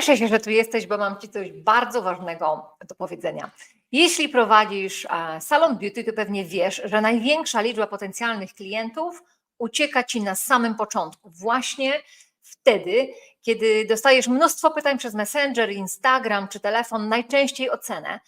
Cieszę się, że tu jesteś, bo mam Ci coś bardzo ważnego do powiedzenia. Jeśli prowadzisz e, salon beauty, to pewnie wiesz, że największa liczba potencjalnych klientów ucieka Ci na samym początku, właśnie wtedy, kiedy dostajesz mnóstwo pytań przez Messenger, Instagram czy telefon, najczęściej o cenę.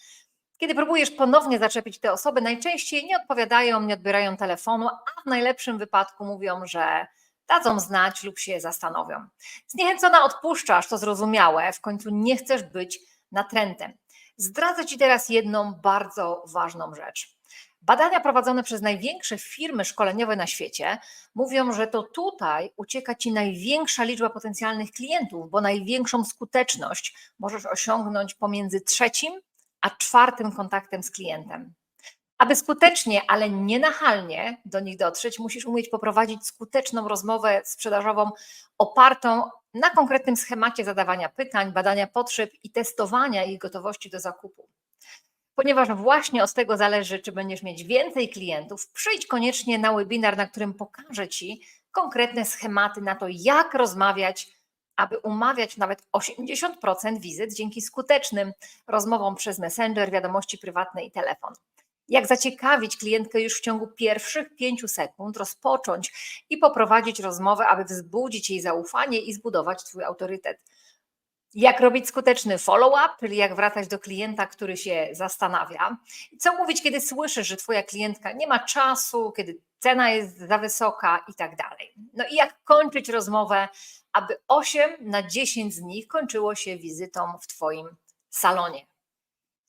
Kiedy próbujesz ponownie zaczepić te osoby, najczęściej nie odpowiadają, nie odbierają telefonu, a w najlepszym wypadku mówią, że dadzą znać lub się zastanowią. Zniechęcona odpuszczasz, to zrozumiałe, w końcu nie chcesz być natrętem. Zdradzę Ci teraz jedną bardzo ważną rzecz. Badania prowadzone przez największe firmy szkoleniowe na świecie mówią, że to tutaj ucieka Ci największa liczba potencjalnych klientów, bo największą skuteczność możesz osiągnąć pomiędzy trzecim a czwartym kontaktem z klientem. Aby skutecznie, ale nie nachalnie do nich dotrzeć, musisz umieć poprowadzić skuteczną rozmowę sprzedażową opartą na konkretnym schemacie zadawania pytań, badania potrzeb i testowania ich gotowości do zakupu. Ponieważ właśnie od tego zależy, czy będziesz mieć więcej klientów, przyjdź koniecznie na webinar, na którym pokażę Ci konkretne schematy na to, jak rozmawiać, aby umawiać nawet 80% wizyt dzięki skutecznym rozmowom przez Messenger, wiadomości prywatne i telefon jak zaciekawić klientkę już w ciągu pierwszych pięciu sekund, rozpocząć i poprowadzić rozmowę, aby wzbudzić jej zaufanie i zbudować Twój autorytet. Jak robić skuteczny follow-up, czyli jak wracać do klienta, który się zastanawia. Co mówić, kiedy słyszysz, że Twoja klientka nie ma czasu, kiedy cena jest za wysoka i tak dalej. No i jak kończyć rozmowę, aby 8 na 10 z nich kończyło się wizytą w Twoim salonie.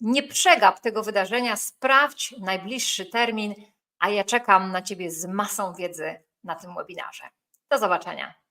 Nie przegap tego wydarzenia, sprawdź najbliższy termin, a ja czekam na Ciebie z masą wiedzy na tym webinarze. Do zobaczenia.